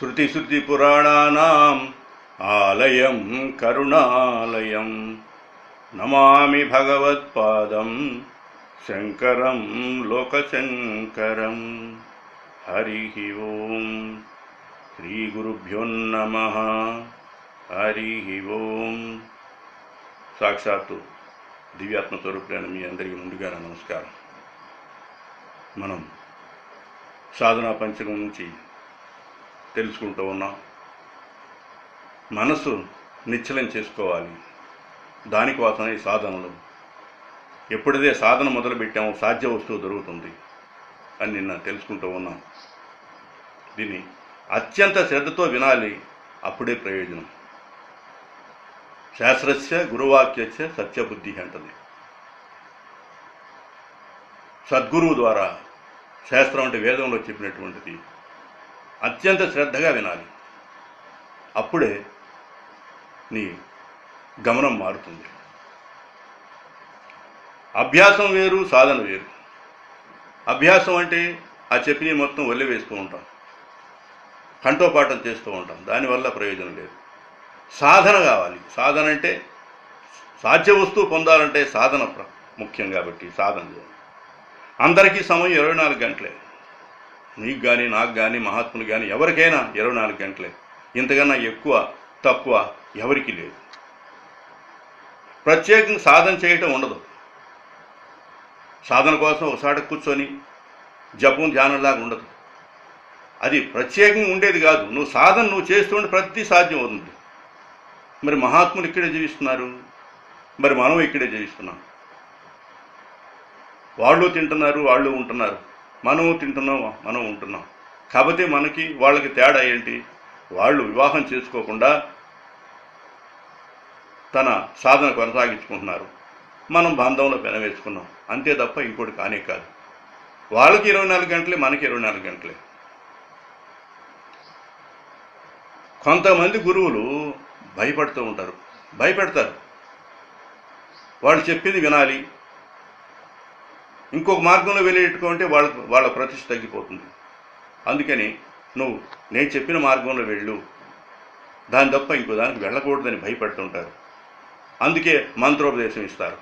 శృతిశృతిపురాణానాम् ఆలయం కరుణాలయం నమామి భగవత్పాదం శంకరం లోకశంకరం హరి ఓం శ్రీగురుభ్యో నమ హరి ఓం సాక్షాత్తు దివ్యాత్మ స్వరూపులైన మీ అందరికీ ముందుగా నా నమస్కారం. మనం సాధనా పంచకం నుంచి తెలుసుకుంటూ ఉన్నాం. మనసు నిశ్చలం చేసుకోవాలి. దానికోసం ఈ సాధనలు. ఎప్పుడైతే సాధన మొదలుపెట్టామో సాధ్య వస్తువు దొరుకుతుంది అని నిన్న తెలుసుకుంటూ ఉన్నాం. దీన్ని అత్యంత శ్రద్ధతో వినాలి అప్పుడే ప్రయోజనం. శాస్త్రస్య గురువాక్యస్య సత్యబుద్ధి అంటది. సద్గురువు ద్వారా శాస్త్రం అంటే వేదంలో చెప్పినటువంటిది. అత్యంత శ్రద్ధగా వినాలి. అప్పుడే నీ గమనం మారుతుంది. అభ్యాసం వేరు సాధన వేరు. అభ్యాసం అంటే ఆ చెప్పిన మొత్తం ఒళ్ళి వేస్తూ ఉంటాం. కంఠోపాఠం చేస్తూ ఉంటాం. దానివల్ల ప్రయోజనం లేదు. సాధన కావాలి. సాధన అంటే సాధ్య వస్తువు పొందాలంటే సాధన ప్ర- ముఖ్యం కాబట్టి సాధన చేయాలి. అందరికీ సమయం ఇరవై నాలుగు గంటలే. నీకు కానీ నాకు కానీ మహాత్ములు కానీ ఎవరికైనా ఇరవై నాలుగు గంటలే. ఇంతకన్నా ఎక్కువ తక్కువ ఎవరికి లేదు. ప్రత్యేకంగా సాధన చేయటం ఉండదు. సాధన కోసం ఒకసారి కూర్చొని జపం ధ్యానంలాగా ఉండదు. అది ప్రత్యేకంగా ఉండేది కాదు. నువ్వు సాధన నువ్వు చేస్తుంటే ప్రతి సాధ్యం అవుతుంది. మరి మహాత్ములు ఇక్కడే జీవిస్తున్నారు? మరి మనం ఇక్కడే జీవిస్తున్నాం? వాళ్ళు తింటున్నారు వాళ్ళు ఉంటున్నారు. మనము తింటున్నాం మనం ఉంటున్నాం. కాకపోతే మనకి వాళ్ళకి తేడా ఏంటి? వాళ్ళు వివాహం చేసుకోకుండా తన సాధన కొనసాగించుకుంటున్నారు. మనం బంధంలో పెనవేసుకున్నాం. అంతే తప్ప ఇంకోటి కానే కాదు. వాళ్ళకి ఇరవై నాలుగు గంటలే మనకి ఇరవై నాలుగు గంటలే. కొంతమంది గురువులు భయపడుతూ ఉంటారు. భయపెడతారు. వాళ్ళు చెప్పింది వినాలి. ఇంకొక మార్గంలో వెళ్ళేటటువంటి వాళ్ళ వాళ్ళ ప్రతిష్ట తగ్గిపోతుంది. అందుకని నువ్వు నేను చెప్పిన మార్గంలో వెళ్ళు. దాని తప్ప ఇంకో దానికి వెళ్ళకూడదని భయపడుతుంటారు. అందుకే మంత్రోపదేశం ఇస్తారు.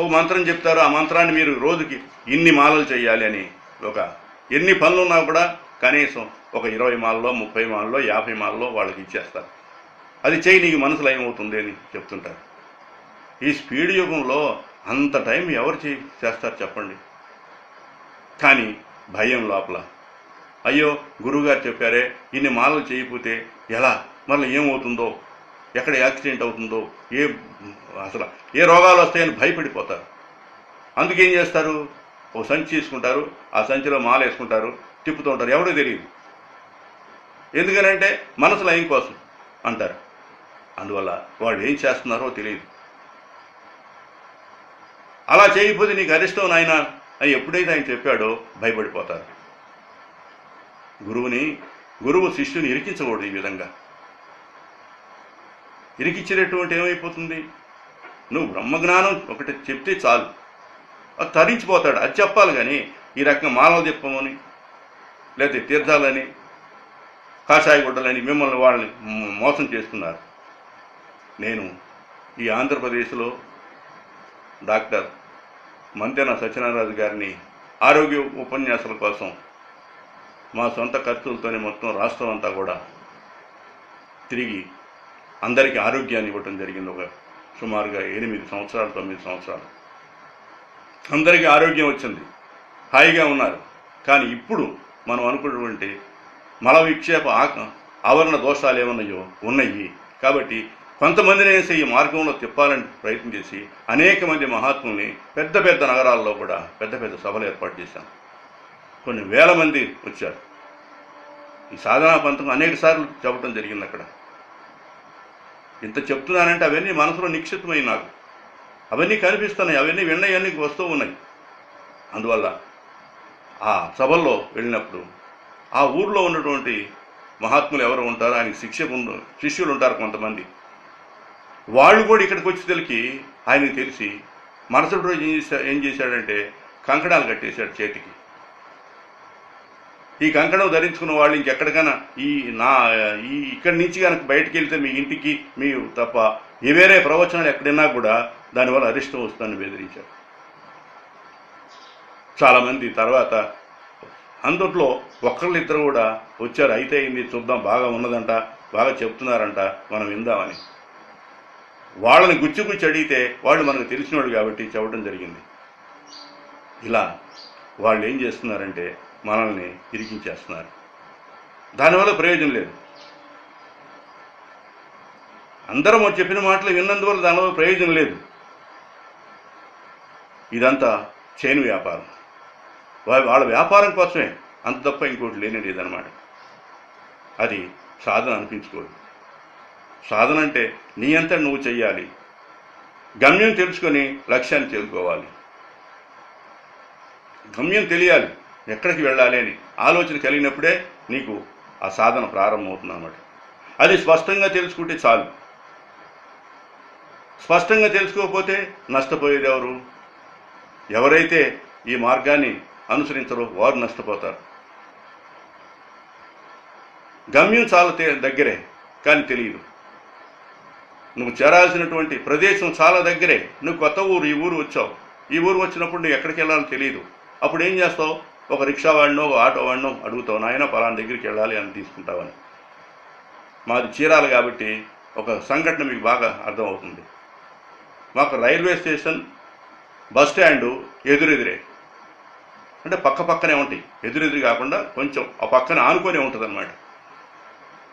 ఒక మంత్రం చెప్తారు ఆ మంత్రాన్ని మీరు రోజుకి ఇన్ని మాలలు చేయాలి అని ఒక ఎన్ని పనులు ఉన్నా కూడా కనీసం ఒక ఇరవై మాలలో ముప్పై మాలలో యాభై మాలలో వాళ్ళకి ఇచ్చేస్తారు. అది చేయి నీకు మనసులో ఏమవుతుంది అని చెప్తుంటారు. ఈ స్పీడ్ యుగంలో అంత టైం ఎవరు చే చేస్తారు చెప్పండి? కానీ భయం లోపల. అయ్యో గురువుగారు చెప్పారే ఇన్ని మాలలు చేయకపోతే ఎలా? మరల ఏమవుతుందో? ఎక్కడ యాక్సిడెంట్ అవుతుందో? ఏ అసలు ఏ రోగాలు వస్తాయని భయపడిపోతారు. అందుకేం చేస్తారు? ఓ సంచి తీసుకుంటారు ఆ సంచిలో మాల వేసుకుంటారు తిప్పుతూ ఉంటారు. ఎవడో తెలియదు. ఎందుకనంటే మనసు లయం కోసం అంటారు. అందువల్ల వాళ్ళు ఏం చేస్తున్నారో తెలియదు. అలా చేయకపోతే నీకు అరిష్టం నాయన అని ఎప్పుడైతే ఆయన చెప్పాడో భయపడిపోతారు. గురువుని గురువు శిష్యుని ఇరికించకూడదు ఈ విధంగా. ఇరికిచ్చినటువంటి ఏమైపోతుంది? నువ్వు బ్రహ్మజ్ఞానం ఒకటి చెప్తే చాలు. అది తరించిపోతాడు. అది చెప్పాలి కానీ ఈ రకంగా మానవ తిప్పమని లేకపోతే తీర్థాలని కాషాయ గుడ్డలని మిమ్మల్ని వాళ్ళని మోసం చేస్తున్నారు. నేను ఈ ఆంధ్రప్రదేశ్లో డాక్టర్ మంతెన సత్యనారాజు గారిని ఆరోగ్య ఉపన్యాసాల కోసం మా సొంత ఖర్చులతోనే మొత్తం రాష్ట్రం అంతా కూడా తిరిగి అందరికీ ఆరోగ్యాన్ని ఇవ్వటం జరిగింది ఒక సుమారుగా ఎనిమిది సంవత్సరాలు తొమ్మిది సంవత్సరాలు. అందరికీ ఆరోగ్యం వచ్చింది. హాయిగా ఉన్నారు. కానీ ఇప్పుడు మనం అనుకున్నటువంటి మల విక్షేప ఆక- ఆవరణ దోషాలు ఏమన్నాయో ఉన్నాయి. కాబట్టి కొంతమందిని వేసి ఈ మార్గంలో తిప్పాలని ప్రయత్నం చేసి అనేక మంది మహాత్ముల్ని పెద్ద పెద్ద నగరాల్లో కూడా పెద్ద పెద్ద సభలు ఏర్పాటు చేశాం. కొన్ని వేల మంది వచ్చారు. ఈ సాధనా పంతం అనేక సార్లు చెప్పడం జరిగింది అక్కడ. ఇంత చెప్తున్నానంటే అవన్నీ మనసులో నిక్షిప్తమై నాకు. అవన్నీ కనిపిస్తున్నాయి అవన్నీ విన్నయన్నీ వస్తూ ఉన్నాయి. అందువల్ల ఆ సభల్లో వెళ్ళినప్పుడు ఆ ఊర్లో ఉన్నటువంటి మహాత్ములు ఎవరు ఉంటారు? ఆయనకి శిక్షకు శిష్యులు ఉంటారు కొంతమంది. వాళ్ళు కూడా ఇక్కడికి వచ్చి తెలికి ఆయనకి తెలిసి మరుసటి రోజు ఏం చేశా ఏం చేశాడంటే కంకణాలు కట్టేశాడు చేతికి. ఈ కంకణం ధరించుకున్న వాళ్ళు ఇంకెక్కడికైనా ఈ నా ఈ ఇక్కడి నుంచి కనుక బయటికి వెళ్తే మీ ఇంటికి మీ తప్ప ఏ వేరే ప్రవచనాలు ఎక్కడైనా కూడా దానివల్ల అరిష్టం వస్తుందని బెదిరించారు. చాలామంది తర్వాత అందుట్లో ఒక్కళ్ళిద్దరు కూడా వచ్చారు అయితే అయింది చూద్దాం బాగా ఉన్నదంట బాగా చెప్తున్నారంట మనం విందామని. వాళ్ళని గుచ్చి గుచ్చి అడిగితే వాళ్ళు మనకు తెలిసినోడు కాబట్టి చెప్పడం జరిగింది. ఇలా వాళ్ళు ఏం చేస్తున్నారంటే మనల్ని ఇరికించేస్తున్నారు. దానివల్ల ప్రయోజనం లేదు. అందరం చెప్పిన మాటలు విన్నందువల్ల దానివల్ల ప్రయోజనం లేదు. ఇదంతా చైన్ వ్యాపారం. వాళ్ళ వ్యాపారం కోసమే. అంత తప్ప ఇంకోటి లేనిది ఇదనమాట అది సాధన అనిపించుకోదు. సాధన అంటే నీ అంతా నువ్వు చెయ్యాలి. గమ్యం తెలుసుకొని లక్ష్యాన్ని చేరుకోవాలి గమ్యం తెలియాలి ఎక్కడికి వెళ్ళాలి అని ఆలోచన కలిగినప్పుడే నీకు ఆ సాధన ప్రారంభమవుతుంది అన్నమాట అది స్పష్టంగా తెలుసుకుంటే చాలు. స్పష్టంగా తెలుసుకోకపోతే నష్టపోయేది ఎవరు? ఎవరైతే ఈ మార్గాన్ని అనుసరించరో వారు నష్టపోతారు. గమ్యం చాలా దగ్గరే కానీ తెలియదు. నువ్వు చేరాల్సినటువంటి ప్రదేశం చాలా దగ్గరే. నువ్వు కొత్త ఊరు ఈ ఊరు వచ్చావు. ఈ ఊరు వచ్చినప్పుడు నువ్వు ఎక్కడికి వెళ్ళాలో తెలియదు అప్పుడు ఏం చేస్తావు? ఒక రిక్షా వాడినో ఒక ఆటో వాడినో అడుగుతావు నాయన పలానా దగ్గరికి వెళ్ళాలి అని తీసుకుంటావని. మాది చీరాలి కాబట్టి ఒక సంఘటన మీకు బాగా అర్థమవుతుంది. మాకు రైల్వే స్టేషన్ బస్ స్టాండు ఎదురెదురే. అంటే పక్క పక్కనే ఉంటాయి. ఎదురెదురు కాకుండా కొంచెం ఆ పక్కన ఆనుకొని ఉంటుంది అనమాట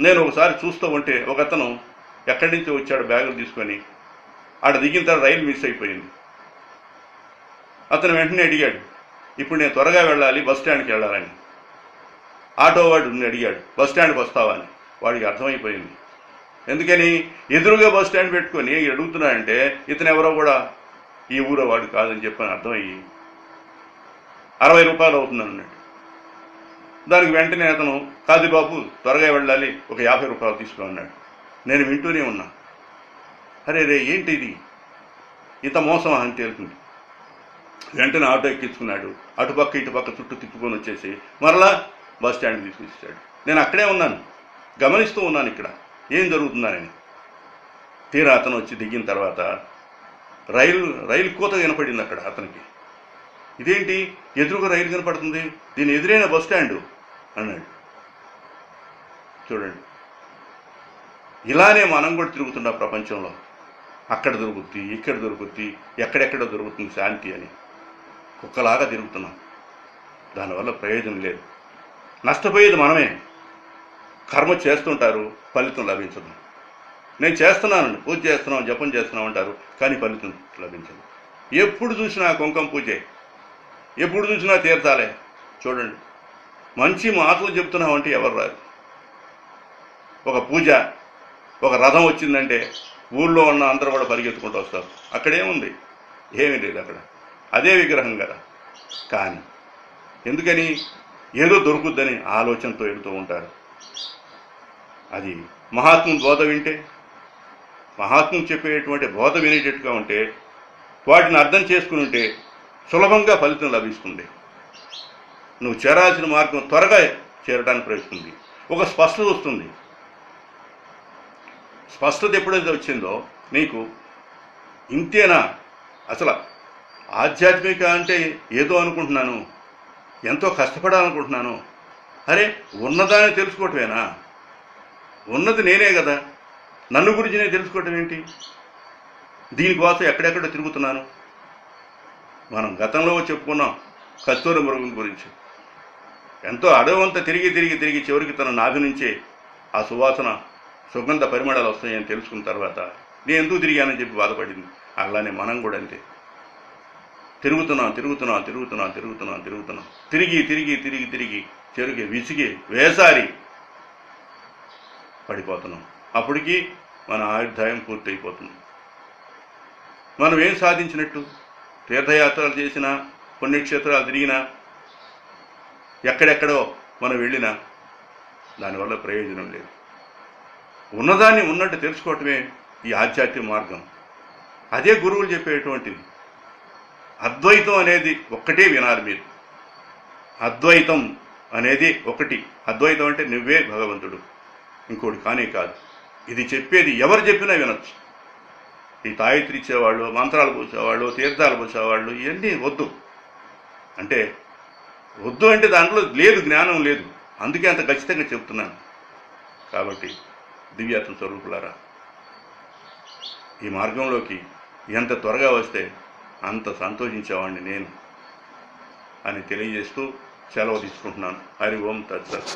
నేను ఒకసారి చూస్తూ ఉంటే ఒక అతను ఎక్కడి నుంచి వచ్చాడు బ్యాగులు తీసుకొని. ఆడ దిగిన తర్వాత రైలు మిస్ అయిపోయింది. అతను వెంటనే అడిగాడు ఇప్పుడు నేను త్వరగా వెళ్ళాలి బస్ స్టాండ్కి వెళ్ళాలని. ఆటో వాడు అడిగాడు బస్ స్టాండ్కి వస్తావా? అని. వాడికి అర్థమైపోయింది. ఎందుకని? ఎదురుగా బస్ స్టాండ్ పెట్టుకొని అడుగుతున్నాడంటే ఇతను ఎవరో కూడా ఈ ఊరో వాడు కాదని చెప్పని అర్థమయ్యి అరవై రూపాయలు అవుతుందని అన్నాడు. దానికి వెంటనే అతను కాదు బాబు త్వరగా వెళ్ళాలి ఒక యాభై రూపాయలు తీసుకో అన్నాడు. నేను వింటూనే ఉన్నా. అరే రే ఏంటి ఇది? ఇంత మోసం అని తేలుతుంది. వెంటనే ఆటో ఎక్కించుకున్నాడు. అటుపక్క ఇటుపక్క చుట్టూ తిప్పుకొని వచ్చేసి మరలా బస్ స్టాండ్ తీసుకొచ్చాడు. నేను అక్కడే ఉన్నాను. గమనిస్తూ ఉన్నాను ఇక్కడ. ఏం జరుగుతుందని. తీరా అతను వచ్చి దిగిన తర్వాత రైలు రైలు కూత వినపడింది అక్కడ అతనికి. ఇదేంటి? ఎదురుగా రైలు కనపడుతుంది దీని ఎదురైన బస్ స్టాండు అన్నాడు. చూడండి. ఇలానే మనం కూడా తిరుగుతున్నాం ప్రపంచంలో. అక్కడ దొరుకుద్ది ఇక్కడ దొరుకుద్ది ఎక్కడెక్కడ దొరుకుతుంది శాంతి అని కుక్కలాగా తిరుగుతున్నాం. దానివల్ల ప్రయోజనం లేదు. నష్టపోయేది మనమే. కర్మ చేస్తుంటారు ఫలితం లభించదు. నేను చేస్తున్నానండి పూజ చేస్తున్నాం జపం చేస్తున్నాం అంటారు కానీ ఫలితం లభించదు. ఎప్పుడు చూసినా కుంకం పూజే. ఎప్పుడు చూసినా తీర్థాలే. చూడండి. మంచి మాటలు చెప్తున్నామంటే ఎవరు రారు? ఒక పూజ ఒక రథం వచ్చిందంటే ఊళ్ళో ఉన్న అందరూ కూడా పరిగెత్తుకుంటూ వస్తారు. అక్కడేముంది ఏమీ లేదు అక్కడ. అదే విగ్రహం కదా. కానీ ఎందుకని? ఏదో దొరుకుద్దని ఆలోచనతో వెళుతూ ఉంటారు. అది మహాత్ముని బోధ వింటే మహాత్ముని చెప్పేటువంటి బోధ వినేటట్టుగా ఉంటే వాటిని అర్థం చేసుకుని ఉంటే సులభంగా ఫలితం లభిస్తుంది. నువ్వు చేరాల్సిన మార్గం త్వరగా చేరడానికి ప్రయత్నిస్తుంది. ఒక స్పష్టత వస్తుంది. స్పష్టత ఎప్పుడైతే వచ్చిందో నీకు ఇంతేనా? అసలు ఆధ్యాత్మిక అంటే ఏదో అనుకుంటున్నాను ఎంతో కష్టపడాలనుకుంటున్నాను. అరే ఉన్నదాన్ని తెలుసుకోవటమేనా? ఉన్నది నేనే కదా. నన్ను గురించి నేను తెలుసుకోవటం ఏంటి? దీనికోసం ఎక్కడెక్కడ తిరుగుతున్నాను. మనం గతంలో చెప్పుకున్నాం కస్తూర మృగం గురించి. ఎంతో అడవంతా తిరిగి తిరిగి తిరిగి చివరికి తన నాభి నుంచే ఆ సువాసన సుగంధ పరిమళాలు వస్తాయని తెలుసుకున్న తర్వాత నేను ఎందుకు తిరిగానని చెప్పి బాధపడింది. అలానే మనం కూడా అంతే. తిరుగుతున్నాం తిరుగుతున్నాం తిరుగుతున్నాం తిరుగుతున్నాం తిరుగుతున్నాం. తిరిగి తిరిగి తిరిగి తిరిగి చెరుగి విసిగి వేసారి పడిపోతున్నాం. అప్పటికి మన ఆయుర్దాయం పూర్తయిపోతుంది. మనం ఏం సాధించినట్టు? తీర్థయాత్రలు చేసినా పుణ్యక్షేత్రాలు తిరిగినా ఎక్కడెక్కడో మనం వెళ్ళినా దానివల్ల ప్రయోజనం లేదు. ఉన్నదాన్ని ఉన్నట్టు తెలుసుకోవటమే ఈ ఆధ్యాత్మిక మార్గం. అదే గురువులు చెప్పేటువంటిది. అద్వైతం అనేది ఒక్కటే వినాలి మీరు. అద్వైతం అనేది ఒకటి. అద్వైతం అంటే నువ్వే భగవంతుడు. ఇంకోటి కానే కాదు. ఇది చెప్పేది ఎవరు చెప్పినా వినొచ్చు. ఈ తాయత్రి ఇచ్చేవాళ్ళు మంత్రాలు పోసేవాళ్ళు తీర్థాలు పోసేవాళ్ళు ఇవన్నీ వద్దు. అంటే వద్దు అంటే దాంట్లో లేదు జ్ఞానం లేదు. అందుకే అంత ఖచ్చితంగా చెప్తున్నాను. కాబట్టి దివ్యాత్మ స్వరూపులారా? ఈ మార్గంలోకి ఎంత త్వరగా వస్తే అంత సంతోషించేవాడిని నేను అని తెలియజేస్తూ సెలవు తీసుకుంటున్నాను. హరి ఓం తత్సత్.